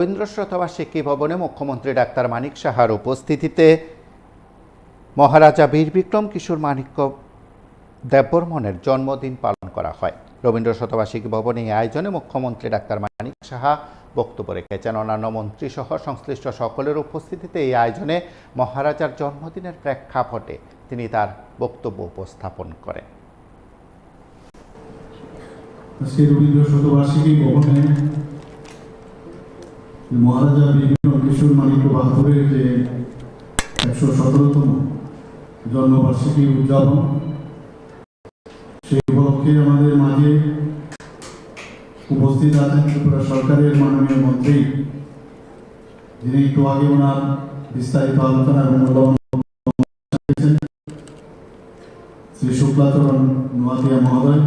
রবীন্দ্র শতবার্ষিকী ভবনে মুখ্যমন্ত্রী ডাক্তার মানিক সাহার উপস্থিতিতে মহারাজা বীর বিক্রম কিশোর মাণিক্য দেববর্মনের জন্মদিন পালন করা হয়। রবীন্দ্র শতবার্ষিকী ভবনে এই আয়োজনে মুখ্যমন্ত্রী ডাক্তার মানিক সাহা বক্তব্য রেখেছেন। অন্যান্য মন্ত্রী সহ সংশ্লিষ্ট সকলের উপস্থিতিতে এই আয়োজনে মহারাজার জন্মদিনের প্রেক্ষাপটে তিনি তার বক্তব্য উপস্থাপন করেন। রবীন্দ্র শতবার্ষিকী ভবনে মহারাজা বিক্রম কিশোর মানিক্য বাহাদুরের যে একশো সতেরোতম জন্মবার্ষিকী উদযাপন, সেই উপলক্ষে আমাদের মাঝে উপস্থিত আছেন ত্রিপুরা সরকারের মাননীয় মন্ত্রী, যিনি একটু আগে ওনার বিস্তারিত আলোচনা এবং শ্রী শুক্লাচরণ নোয়াতিয়া মহোদয়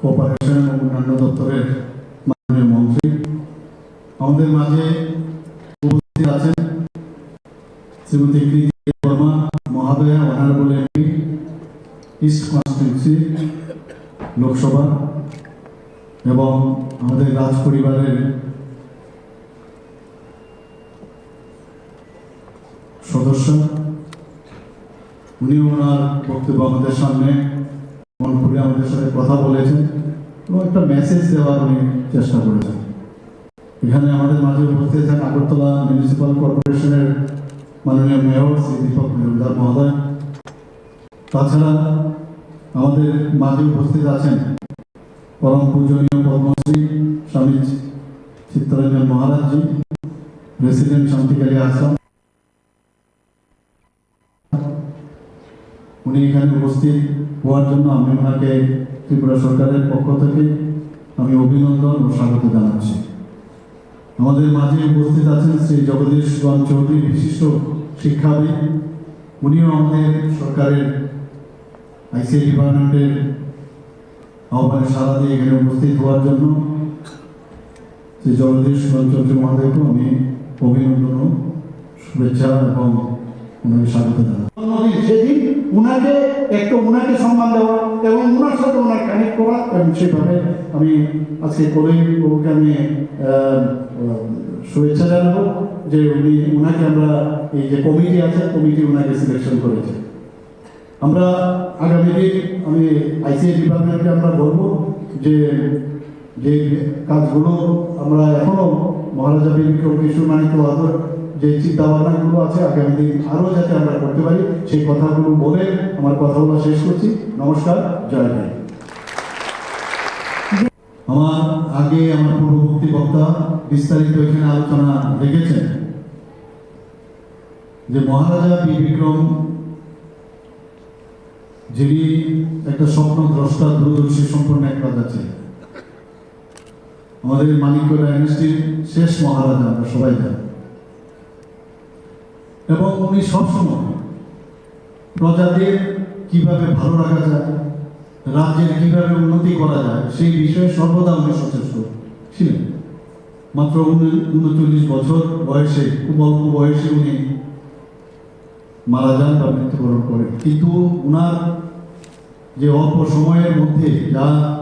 কোঅপারেশন এবং অন্যান্য দপ্তরের আমাদের মাঝে উপস্থিত আছেন Shrimati Barma, মহাদয়া, honourable MP, East constituency Lok Sabha এবং আমাদের রাজ পরিবারের সদস্য। উনি ওনার বক্তব্য আমাদের সামনে মন খুলে আমাদের সাথে কথা বলেছেন এবং একটা মেসেজ দেওয়ার উনি চেষ্টা করেছেন। এখানে আমাদের মাঝে উপস্থিত আছেন আগরতলা মিউনিসিপাল কর্পোরেশনের মাননীয় মেয়র শ্রী দীপক মজুমদার মহোদয়। তাছাড়া আমাদের মাঝে উপস্থিত আছেন পরম পূজনীয় পদ্মশ্রী স্বামী চিত্তরঞ্জন মহারাজজি প্রেসিডেন্ট শান্তিকারী আশ্রম। উনি এখানে উপস্থিত হওয়ার জন্য আমি ওনাকে ত্রিপুরা সরকারের পক্ষ থেকে আমি অভিনন্দন ও স্বাগত জানাচ্ছি। আমাদের মাঝে উপস্থিত আছেন শ্রী জগদীশ গণ চৌধুরী, বিশিষ্ট শিক্ষাবিদ। উনিও আমাদের সরকারের আইসিআই ডিপার্টমেন্টের আহ্বানে সারা দিয়ে এখানে উপস্থিত হওয়ার জন্য। শ্রী জগদীশ গণ চৌধুরী মহাদেবকে আমি অভিনন্দন শুভেচ্ছা এবং ওনাকে স্বাগত জানাই। সেদিন দেওয়া এবং উনার সাথে ওনার কানেক্ট করা আমি আজকে কলেজ বাবুকে আমি শুভেচ্ছা জানাব যে উনি, উনাকে আমরা এই যে কমিটি আছে, কমিটি উনাকে সিলেকশন করেছে। আমরা আগামী দিন আমি আইসিআই ডিপার্টমেন্টকে আমরা বলব যে যে কাজগুলো আমরা এখনও মহারাজা বিক্রম কিশোর মানিক বাহাদুর যে চিন্তা ভাবনাগুলো আছে, আগামী দিন আরও যাতে আমরা করতে পারি, সেই কথাগুলো বলে আমার কথাগুলো শেষ করছি। নমস্কার, জয় ভাই আমার আগে আমার পূর্ববর্তী বক্তা বিস্তারিত এখানে আলোচনা রেখেছেন যে মহারাজা বীর বিক্রম, যিনি একটা স্বপ্ন দ্রষ্টা দূরদর্শী সম্পন্ন এক রাজা ছিলেন। আমাদের মানিক্য ডাইনেস্টির শেষ মহারাজা, আমরা সবাই জানি। এবং উনি সবসময় প্রজাদের কীভাবে ভালো রাখা যায়, রাজ্যের কীভাবে উন্নতি করা যায়, সেই বিষয়ে সর্বদা উনি সচেষ্ট ছিলেন। মাত্র উন- উনচল্লিশ বছর বয়সে খুব অল্প বয়সে উনি মারা যান বা মৃত্যুবরণ করেন। কিন্তু উনার যে অল্প সময়ের মধ্যে যা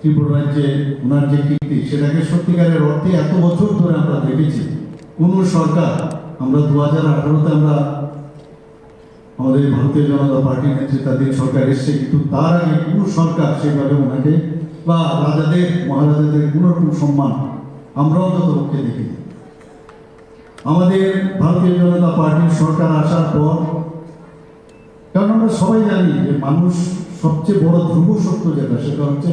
ত্রিপুরা রাজ্যে ওনার যে কীর্তি, সেটাকে সত্যিকারের অর্থে এত বছর ধরে আমরা দেখেছি। কোন সরকার, আমরা দু হাজার আঠারোতে আমরা আমাদের ভারতীয় জনতা পার্টির নেতৃত্বাধীন সরকার এসছে, কিন্তু তার আগে কোন সরকার সেভাবে ওনাকে বা রাজাদের, মহারাজাদের কোন রকম সম্মান আমরাও অন্তত পক্ষে দেখিনি। আমাদের ভারতীয় জনতা পার্টির সরকার আসার পর, কারণ আমরা সবাই জানি যে মানুষ সবচেয়ে বড় ধ্রুব সত্য যেটা, সেটা হচ্ছে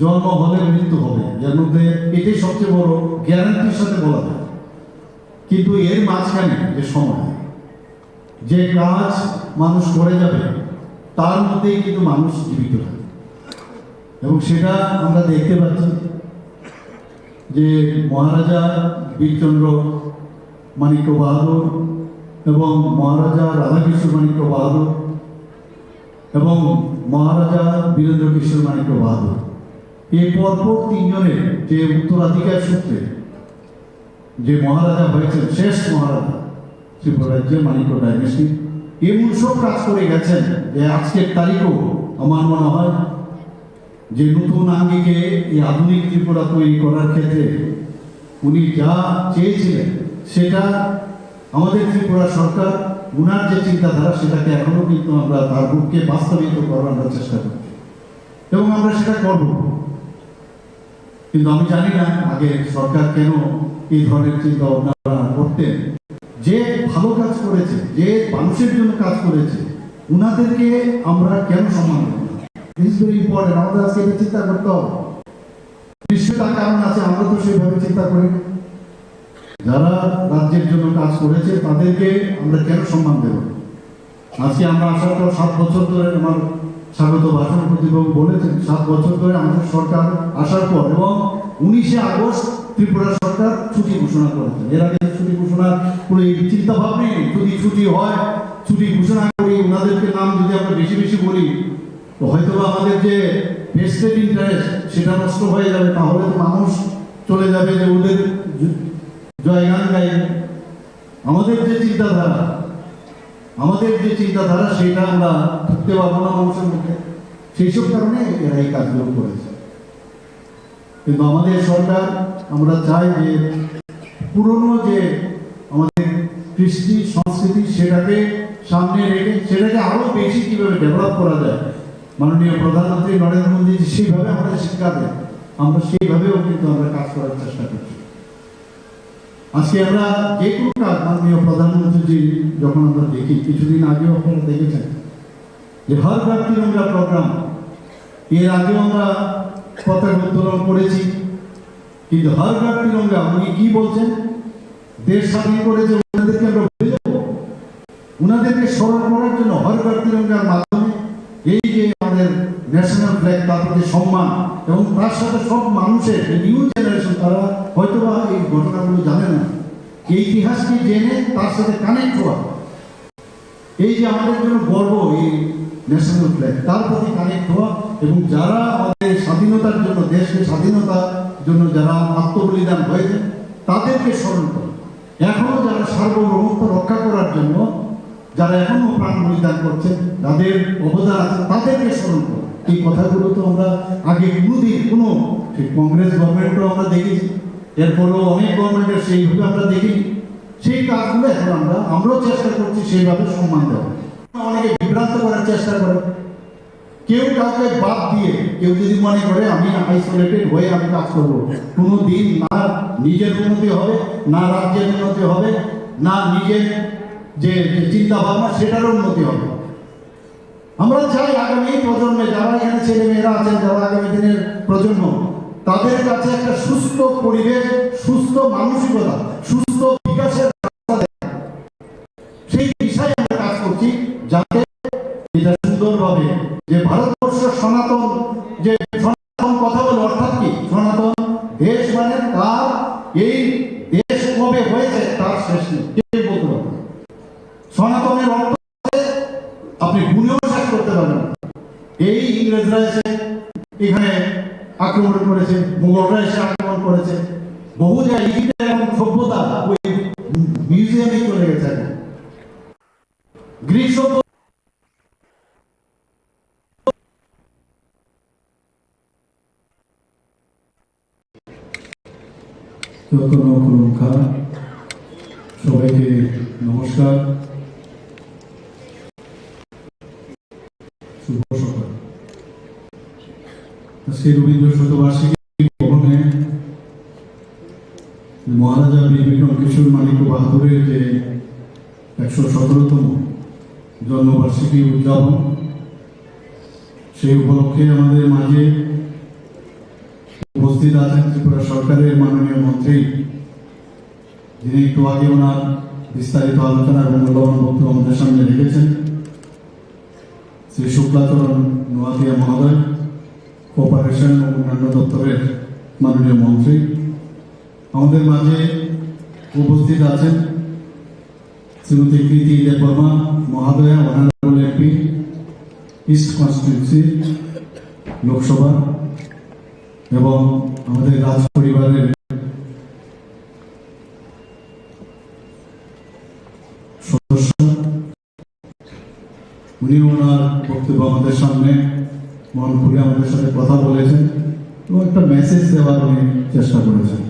জন্ম হলে মৃত্যু হবে। যার মধ্যে এটাই সবচেয়ে বড় গ্যারান্টির সাথে বলা যায়। কিন্তু এর মাঝখানে যে সময়, যে কাজ মানুষ করে যাবে, তার মধ্যেই কিন্তু মানুষ জীবিত থাকে। এবং সেটা আমরা দেখতে পাচ্ছি যে মহারাজা বীরচন্দ্র মাণিক্য বাহাদুর এবং মহারাজা রাধাকৃষ্ণ মাণিক্য বাহাদুর এবং মহারাজা বীরেন্দ্র কিশোর মাণিক্য বাহাদুর। এই পরপর তিনজনের যে উত্তরাধিকার সূত্রে যে মহারাজা হয়েছেন শেষ মহারাজা ত্রিপুরা রাজ্যের মানিক্য ডাইনেস্টি এমন সব কাজ করে গেছেন যে আজকের তারিখও আমার মনে হয় যে নতুন আঙ্গিকে এই আধুনিক ত্রিপুরা তৈরি করার ক্ষেত্রে উনি যা চেয়েছিলেন, সেটা আমাদের ত্রিপুরা সরকার, উনার যে চিন্তাধারা, সেটাকে এখনও কিন্তু আমরা তার বুককে বাস্তবায়িত করার চেষ্টা করছি। এবং আমরা সেটা করব। কিন্তু আমি জানি না আগে সরকার কেন এই ধরনের চিন্তা ভাবনা করতেন। যে ভালো কাজ করেছে, যে মানুষের জন্য কাজ করেছে, উনাদেরকে আমরা কেন সম্মান আমাদের চিন্তা করতে হবে। কারণ আছে, আমরা তো সেইভাবে চিন্তা করি যারা রাজ্যের জন্য কাজ করেছে, তাদেরকে আমরা কেন সম্মান দেব? আজকে আমরা আসার পর সাত বছর ধরে আমার স্বাগত ভাষণ প্রতিবাবু বলেছেন, সাত বছর ধরে আমাদের সরকার আসার পর এবং উনিশে আগস্ট ত্রিপুরা সরকার ছুটি ঘোষণা করেছেন এর আগে ছুটি পুরো এই চিন্তা ভাবনাই নেই যদি ছুটি হয়, ছুটি ঘোষণা করি, ওনাদেরকে নাম যদি আমরা বেশি বেশি বলি, তো হয়তো আমাদের যে ভেস্টেড ইন্টারেস্ট সেটা নষ্ট হয়ে যাবে, তাহলে তো মানুষ চলে যাবে যে ওদের জয়গান গাইবে আমাদের যে চিন্তাধারা, আমাদের যে চিন্তাধারা, সেটা আমরা ঢুকতে পারব না মানুষের মধ্যে সেই সব কারণে এরা এই কাজগুলো করেছে। কিন্তু আমাদের সরকার, আমরা চাই যে পুরনো যে আমাদের কৃষ্টি সংস্কৃতি, সেটাকে সামনে রেখে, সেটাকে আরও বেশি কীভাবে ডেভেলপ করা যায়? মাননীয় প্রধানমন্ত্রী নরেন্দ্র মোদী সেইভাবে আমাদের শিক্ষা দেয় আমরা সেইভাবেও কিন্তু আমরা কাজ করার চেষ্টা করছি। আজকে আমরা যে কোনো কাজ মাননীয় প্রধানমন্ত্রী যখন আমরা দেখি, কিছুদিন আগেও আপনারা দেখেছেন যে হর তিরঙ্গা প্রোগ্রাম এর আগেও আমরা পতাকা উত্তোলন করেছি। কিন্তু হর ঘর তিরঙ্গা উনি কি বলছেন? দেশ স্বাধীন করেছে ওনাদেরকে আমরা ভুলে যাব? ওনাদেরকে স্মরণ করার জন্য হর ঘর তিরঙ্গার মাধ্যমে এই যে আমাদের ন্যাশনাল ফ্ল্যাগ তার প্রতি সম্মান, এবং তার সাথে সব মানুষের নিউ জেনারেশন তারা হয়তো বা এই ঘটনাগুলো জানে না। এই ইতিহাসকে জেনে তার সাথে কানেক্ট হওয়া। এই যে আমাদের জন্য গর্ব এই ন্যাশনাল ফ্ল্যাগ, তার প্রতি কানেক্ট হওয়া, এবং যারা স্বাধীনতার জন্য, দেশকে স্বাধীনতার জন্য যারা আত্মবলিদান হয়েছে, তাদেরকে স্মরণ করা। এখনও যারা সার্বভৌমত্ব রক্ষা করার জন্য, যারা এখনও প্রাণ বলিদান করছেন, তাদের অবদান আছে, তাদেরকে স্মরণ করা। এই কথাগুলো তো আমরা আগে কোনোদিন, কোনো সেই কংগ্রেস গভর্নমেন্টও আমরা দেখেছি এরপরেও অনেক গভর্নমেন্টের সেইভাবে আমরা দেখিনি। সেই কাজগুলো এখন আমরা, আমরাও চেষ্টা করছি সেইভাবে সম্মান দেওয়া অনেকে বিভ্রান্ত করার চেষ্টা করে কেউ কাউকে বাদ দিয়ে, কেউ যদি মনে করে আমি আইসোলেটেড হয়ে আমি কাজ করব কোনো দিন না নিজের উন্নতি হবে, না রাজ্যের উন্নতি হবে, না নিজের যে চিন্তা ভাবনা সেটারও উন্নতি হবে। আমরা চাই আগামী প্রজন্মে, যারা এখানে ছেলে মেয়েরা আছেন, যারা আগামী দিনের প্রজন্ম, তাদের কাছে একটা সুস্থ পরিবেশ, সুস্থ মানসিকতা, সুস্থ বিকাশের রাস্তা সেই বিষয়ে আমরা কাজ করছি, যাতে এটা সুন্দরভাবে যে ভারতবর্ষ সনাতন, যে সনাতন কথা বলে অর্থাৎ কি? সনাতন দেশ মানে তার এই দেশ কবে হয়েছে তার শেষ নেই। বলতে সনাতনের অর্থ আপনি শেষ করতে পারবেন। এই ইংরেজরা এসে এখানে আক্রমণ করেছে মুঘলরা এসে আক্রমণ করেছে। বহু জায়গায় সভ্যতা ওই মিউজিয়ামে চলে গেছে। গ্রিক যত নৌকা সবাইকে নমস্কার। শুভ সকাল। আজকে রবীন্দ্র শতবার্ষিকী ভবনে মহারাজা বীর কিশোর মানিক বাহাদুরের যে একশো সতেরোতম জন্মবার্ষিকী উদযাপন, সেই উপলক্ষে আমাদের মাঝে উপস্থিত আছেন ত্রিপুরা সরকারের মাননীয় মন্ত্রী। যিনি একটু আগে ওনার বিস্তারিত আলোচনা এবং মূল্যবান বক্তব্য আমাদের সামনে রেখেছেন, শ্রী শুক্লাচরণ নোয়াতিয়া মহোদয় কোপারেশন ও অন্যান্য দপ্তরের মাননীয় মন্ত্রী। আমাদের মাঝে উপস্থিত আছেন Shrimati Kriti Debbarma মহাদয়া honourable MP East constituency Lok Sabha এবং আমাদের রাজ পরিবারের উনি ওনার বক্তব্য আমাদের সামনে, মন খুলে আমাদের সাথে কথা বলেছেন এবং একটা মেসেজ দেওয়ার উনি চেষ্টা করেছেন।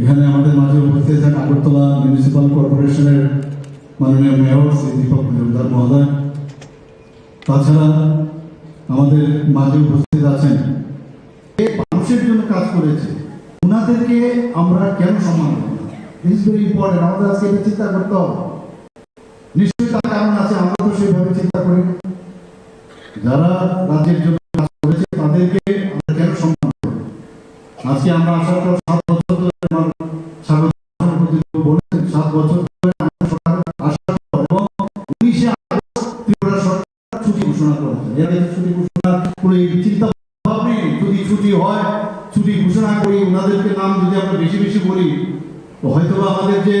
এখানে আমাদের মাঝে উপস্থিত আছেন আগরতলা মিউনিসিপাল কর্পোরেশনের মাননীয় মেয়র শ্রী দীপক মজুমদার মহোদয়। তাছাড়া আমাদের মাঝে উপস্থিত আছেন এ মানুষের জন্য কাজ করেছে। ওনাদেরকে আমরা কেন সম্মান ইম্পর্টেন্ট আমাদের আজকে এটা চিন্তা করতে হবে। নিশ্চয়ই তার কারণ আছে? আমরা তো সেইভাবে চিন্তা করি যারা রাজ্যের জন্য কাজ করেছে, তাদেরকে আমরা কেন সম্মান আজকে আমরা আশা পর হয়তো আমাদের যে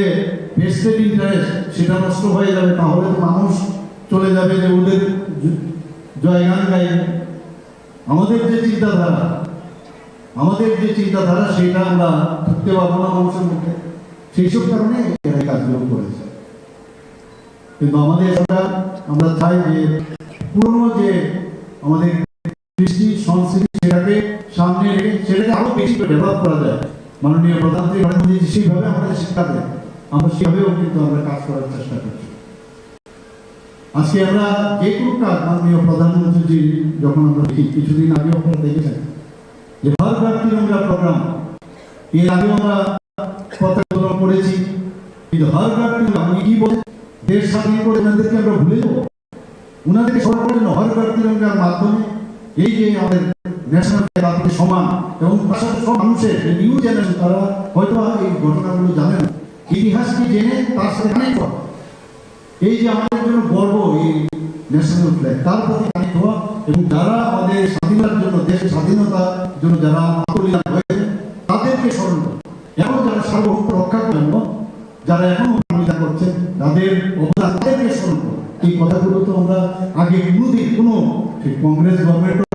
ভেস্টেড ইন্টারেস্ট সেটা নষ্ট হয়ে যাবে, তাহলে তো মানুষ চলে যাবে যে ওদের জয়গান গাইবে আমাদের যে চিন্তাধারা, আমাদের যে চিন্তাধারা সেটা আমরা ঢুকতে পারব না মানুষের মধ্যে। সেই সব কারণে এই কাজগুলো করেছে। কিন্তু আমাদের আমরা চাই যে পুরনো যে আমাদের কৃষ্টি সংস্কৃতি সেটাকে সামনে রেখে সেটাকে আরও বেশি ডেভেলপ করা যায়। মাননীয় প্রধানমন্ত্রী নরেন্দ্র মোদী সেইভাবে আমাদের শিক্ষা দেয় আমরা সেভাবেও কিন্তু আমরা কাজ করার চেষ্টা করছি। আজকে আমরা যে কোনো কাজ মাননীয় প্রধানমন্ত্রীজি যখন আমরা দেখি, কিছুদিন আগে আপনারা দেখেছেন যে ঘর তিরঙ্গা প্রোগ্রাম এর আগে আমরা পতাকা করেছি। কিন্তু হর তিরঙ্গা উনি কি বলেন দেশ স্বাধীন করে ওনাদেরকে আমরা ভুলে যাব। ওনাদেরকে সরকারের হর তিরঙ্গার মাধ্যমে এই যে আমাদের ন্যাশনাল ফ্ল্যাগ সমান, এবং পাশাপাশি সব মানুষের নিউ জেনারেশন তারা হয়তো এই ঘটনাগুলো জানে না ইতিহাসকে জেনে তার সাথে কানেক্ট করা এই যে আমাদের জন্য গর্ব, এই ন্যাশনাল ফ্ল্যাগ তার প্রতি কানেক্ট এবং যারা আমাদের স্বাধীনতার জন্য, দেশের স্বাধীনতার জন্য যারা আত্মবলিদান হয়েছে তাদেরকে স্মরণ এবং যারা সার্বভৌম রক্ষার জন্য, যারা এখনও ভূমিকা করছেন, তাদের অবদান, তাদেরকে স্মরণ এই কথাগুলো তো আমরা আগে কোনোদিন, কোনো কংগ্রেস গভর্নমেন্ট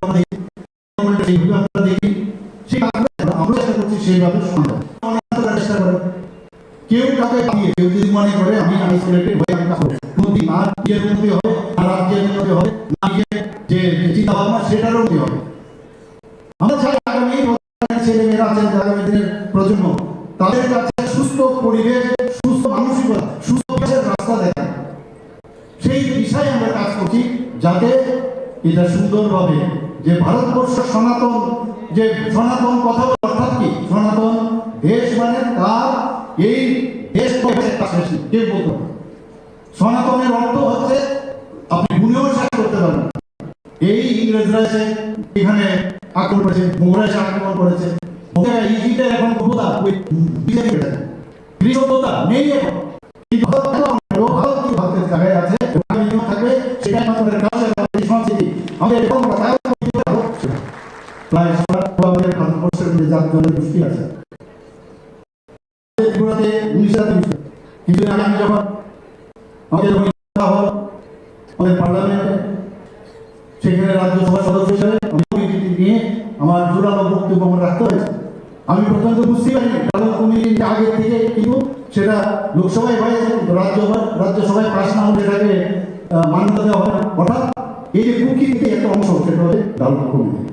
সুস্থ পরিবেশ সুস্থ মানসিকতা রাস্তা দেখায় সেই বিষয়ে আমরা কাজ যাতে এটা সুন্দরভাবে যে ভারতবর্ষ সনাতন, যে সনাতন কথা অর্থাৎ কি? সনাতন দেশ মানে তার এই দেশ সনাতনের অর্থ হচ্ছে আপনি গুণেও করতে পারবেন না। এই ইংরেজরা এসে এখানে আক্রমণ করেছে মোগরা এসে আক্রমণ করেছে। মোগরা ইজিপ্টে এখন সভ্যতা গ্রিক নেই এখন। কিন্তু ভারতের জায়গায় আছে থাকবে আমাদের কালচার আমাদের সংস্কৃতি আমাদের এখন প্রায় সারা আমাদের ভারতবর্ষের মধ্যে যার জন্য দৃষ্টি আছে। হাজার আমি যখন আমাদের রবীন্দ্র হল আমাদের পার্লামেন্টে সেখানে রাজ্যসভার সদস্য হিসেবে আমি নিয়ে আমার জোরালো বক্তব্য আমার রাখতে হয়েছে। আমি প্রথমত বুঝতে পারিনি কারণ কমিটির আগে থেকে কিন্তু সেটা লোকসভায় হয়েছে কিন্তু রাজ্যসভা রাজ্যসভায় পাশ না হলে আহ, মান্যতা দেওয়া হয় অর্থাৎ এই যে কুকি একটা অংশ সেটা হলে ডালমা কমিটি আমি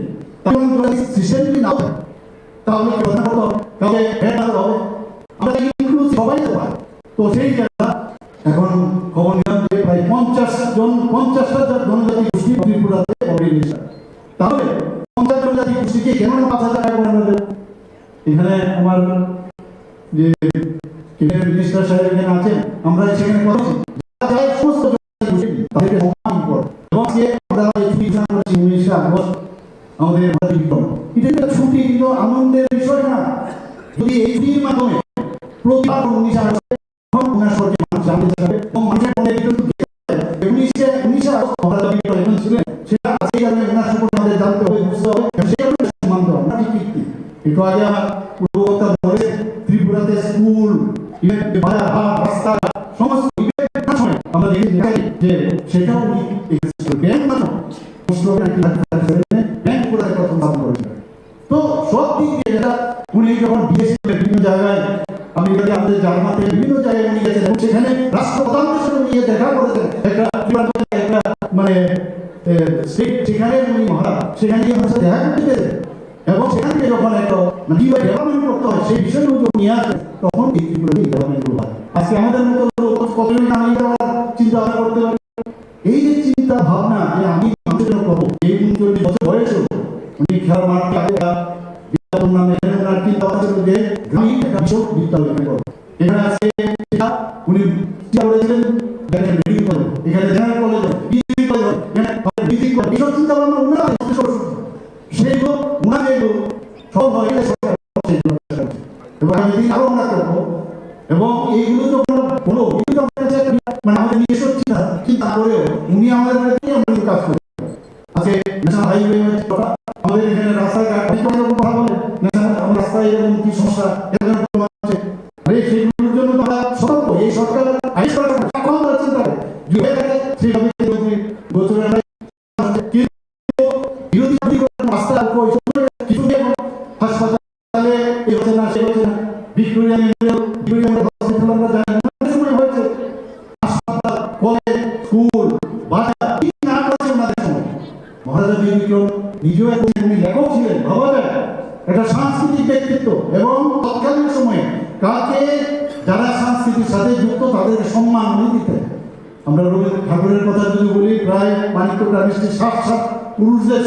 কাউকে বন্ধ করতে হবে কাউকে ভেট করতে হবে আমরা ইনক্লুড সবাই তো তো সেই জায়গা এখন খবর নিলাম যে প্রায় পঞ্চাশ জন পঞ্চাশটা জনজাতি গোষ্ঠী ত্রিপুরাতে অলরেডি তাহলে পঞ্চাশ জনজাতি গোষ্ঠীকে কেন পাঁচ হাজার টাকা করে এখানে আমার যে মিনিস্টার সাহেব এখানে আছেন আমরা সেখানে করেছি আমাদের 你抓奸犯 ওখান থেকে যখন এত মানে ডেভেলপমেন্ট করতে হয়, সেই বিষয়গুলো যখন নিয়ে আসে, তখন এই ত্রিপুরা হয় আজকে আমাদের মতো ಮತ್ತೊಂದು ಈ ಸರ್ಕಾರ ಹೈಸ್ಕೂಲ್ ಹಾಕೊಂಡು ಬರ್ತಿದ್ದಾರೆ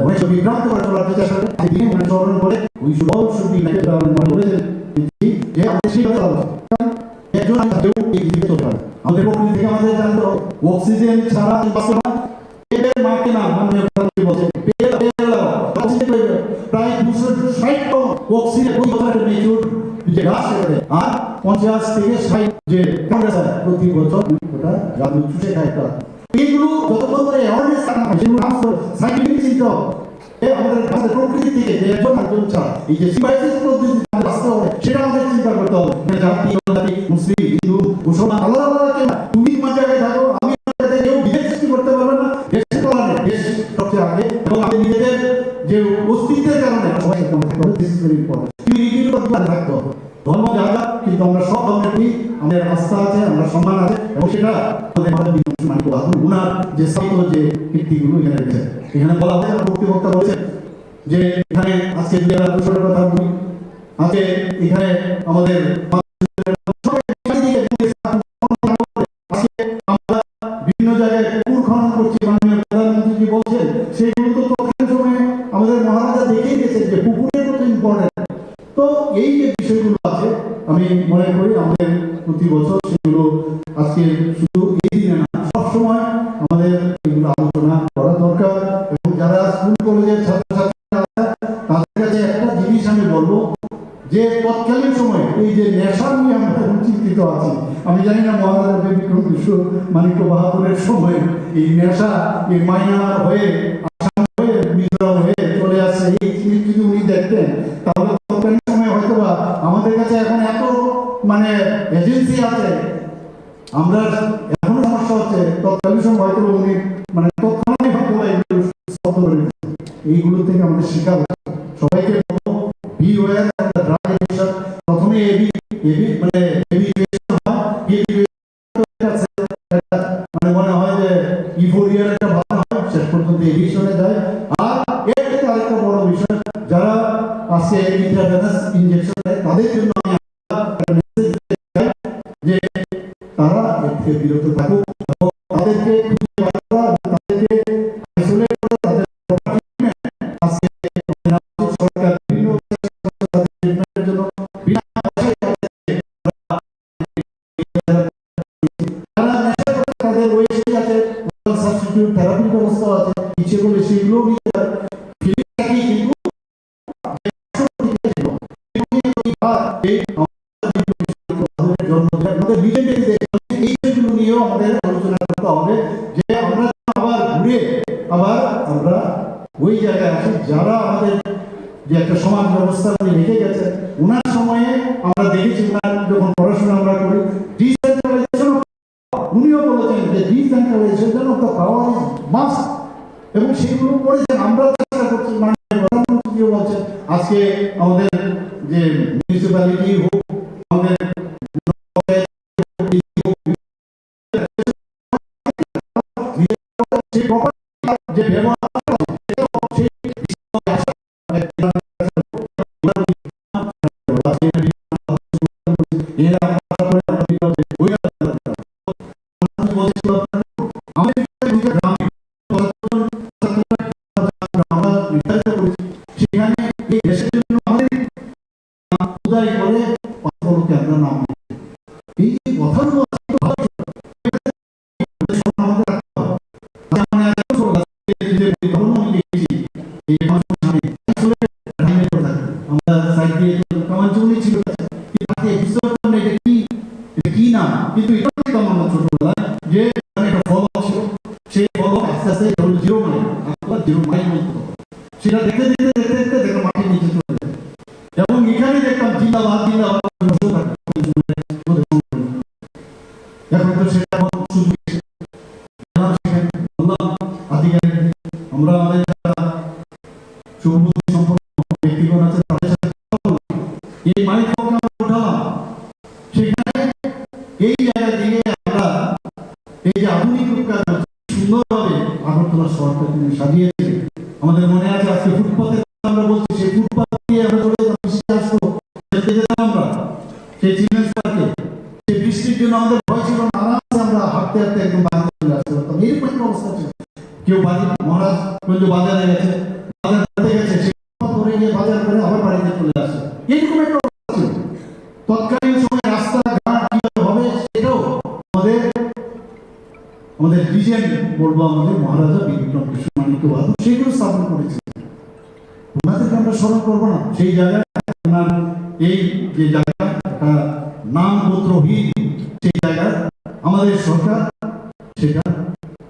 উনিশশো বিভ্রান্ত করে তোলার চেষ্টা করেন তিনি মনে চরণ বলে উনিশশো অবশ্যই বিনাকে মনে করেছেন যে আমাদের সেই কথা একজন কেউ এগিয়ে চলতে পারে। আমাদের প্রকৃতি থেকে আমাদের অক্সিজেন ছাড়া পেটের মাকে না বলছে প্রায় দুশো ষাট টন অক্সিজেন ওই কথাটা মেচুর যে আর পঞ্চাশ থেকে ষাট যে প্রতি বছর ওটা চুষে খায় এইগুলো যতক্ষণ করে অ্যাওয়ারনেস আনা হয় সেগুলো নাম সাইন্টিফিক চিন্তা এ আমাদের আমাদের প্রকৃতি থেকে যে একজন একজন ছাড়া সেটা আমাদের চিন্তা করতে হবে। যে তৎকালীন সময় এই যে নেশা নিয়ে আমরা চিন্তিত আছি, আমি জানি না মহারাজা বিক্রম বিশ্ব মানিক্য বাহাদুরের সময়ে এই নেশা, এই মাইনামার হয়ে, আসাম হয়ে, মিজোরাম হয়ে চলে আসছে, এই জিনিস যদি উনি দেখতেন, তাহলে তৎকালীন সময়ে হয়তো আমাদের কাছে এখন এত মানে এজেন্সি আছে। আমরা আজকে ইন্ট্রাভেনাস ইনজেকশন দেয় তাদের మున్సిపాలిటీ যে কেউ বাড়ি মহারাজগঞ্জ বাজারে গেছে। বাজার গেছে? সে ধরে গিয়ে বাজার করে আবার বাড়িতে চলে আসে। এইরকম একটা ছিল। তৎকালীন সময় রাস্তাঘাট কীভাবে হবে সেটাও আমাদের আমাদের লিজেন্ড বলব আমাদের মহারাজা বিক্রম কৃষ্ণ মানিক্য বাহাদুর সেগুলো স্থাপন করেছে। ওনাদেরকে আমরা স্মরণ করব না। সেই জায়গায় ওনার এই যে জায়গা, একটা নাম গোত্রহীন সেই জায়গা আমাদের সরকার সেটা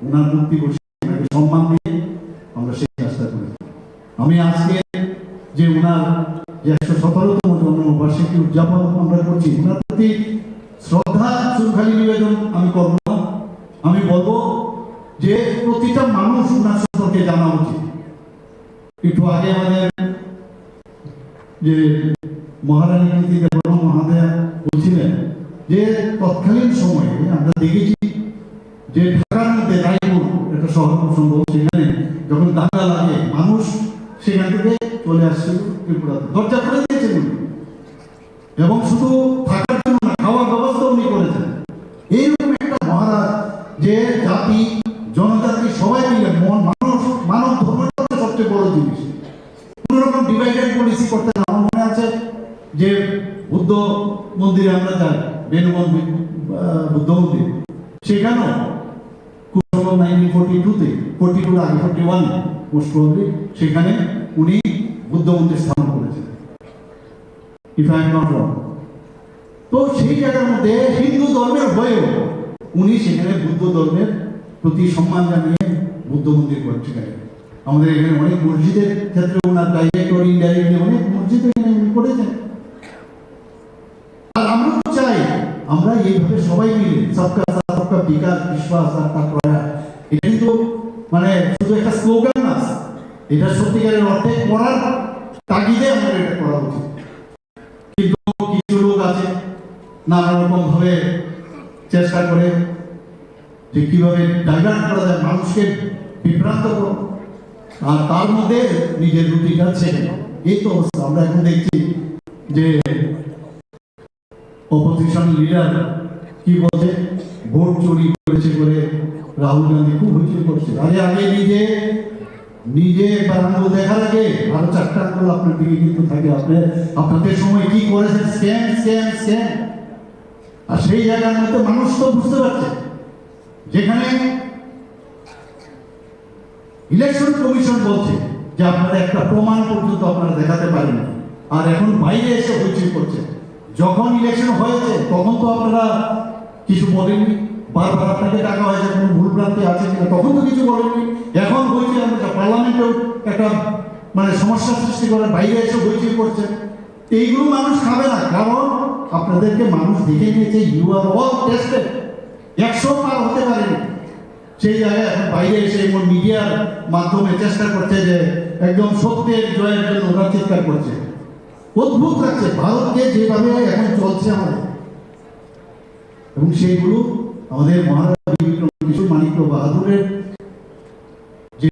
ওনার মুক্তি বসে ওনাকে সম্মান দিয়ে আমরা সেই কাজটা করেছি আমি আজকে যে ওনার যে একশো সতেরোতম জন্মবার্ষিকী উদযাপন আমরা করছি ওনার প্রতি শ্রদ্ধা চুনখালি নিবেদন আমি করব না। আমি বলব যে প্রতিটা মানুষ ওনার সম্পর্কে জানা উচিত। একটু আগে আমাদের যে মহারানী নীতি দেবরম মহাদয়া বলছিলেন যে তৎকালীন সময়ে আমরা দেখেছি যে যাই বেনু মন্দির আহ, বুদ্ধ মন্দির সেখানেও নাইনটিন ফোর্টি টুতে ফোর্টি টুর আগে ফোর্টি ওয়ানে মোস্ট সেখানে উনি বুদ্ধ স্থাপন করেছেন। ইফ আই নট রং তো সেই জায়গার মধ্যে হিন্দু ধর্মের হয়েও উনি সেখানে বুদ্ধ ধর্মের প্রতি সম্মান জানিয়ে বুদ্ধ মন্দির করছিলেন আমাদের এখানে অনেক মসজিদের ক্ষেত্রে ওনার ডাইরেক্ট ইনডাইরেক্টলি অনেক মসজিদ এখানে উনি করেছেন আর আমরা তো চাই আমরা এইভাবে সবাই মিলে, সবকা সবকা বিকাশ, বিশ্বাস আর তার প্রয়াস, এটা কিন্তু মানে শুধু একটা স্লোগান না, এটা সত্যিকারের অর্থে করার তাগিদে আমাদের এটা করা উচিত। কিন্তু কিছু লোক আছে নানা রকম ভাবে চেষ্টা করে যে কীভাবে ডাইভার্ট করা যায় মানুষকে বিভ্রান্ত করো। আর তার মধ্যে নিজের রুটিটা ছেড়ে এই তো অবস্থা, আমরা এখন দেখছি যে অপোজিশন লিডার কি বলছে? ভোট চুরি করেছে করে রাহুল গান্ধী খুব হইচই করছে। আরে আগে নিজে নিজে একবার দেখার আগে আরও চারটা আঙুল আপনার দিকে কিন্তু থাকে। আপনি, আপনাদের সময় কি করেছেন? স্ক্যাম স্ক্যাম স্ক্যাম আর সেই জায়গার মধ্যে মানুষ তো বুঝতে পারছে। যেখানে ইলেকশন কমিশন বলছে যে আপনারা একটা প্রমাণ পর্যন্ত আপনারা দেখাতে পারেন আর এখন বাইরে এসে হইচই করছে। যখন ইলেকশন হয়েছে, তখন তো আপনারা কিছু বলেননি। বারবার আপনাকে ডাকা হয়েছে, কোনো ভুল ভ্রান্তি আছে কিনা, তখন তো কিছু বলেননি। এখন হয়েছে আমরা পার্লামেন্টেও একটা মানে সমস্যা সৃষ্টি করে বাইরে এসে হইচই করছে। এইগুলো মানুষ খাবে না, কারণ আপনাদেরকে মানুষ দেখে নিয়েছে ইউ আর অল টেস্টেড একশো পার হতে পারেনি। সেই জায়গায় এখন বাইরে এসে এবং মিডিয়ার মাধ্যমে চেষ্টা করছে যে, একদম সত্যের জয়ের জন্য ওরা চিৎকার করছে। অদ্ভুত লাগছে। ভারতকে যেভাবে এখন চলছে আমাদের। এবং সেইগুলো আমাদের মহারাজা বিক্রম মানিক্য বাহাদুরের যে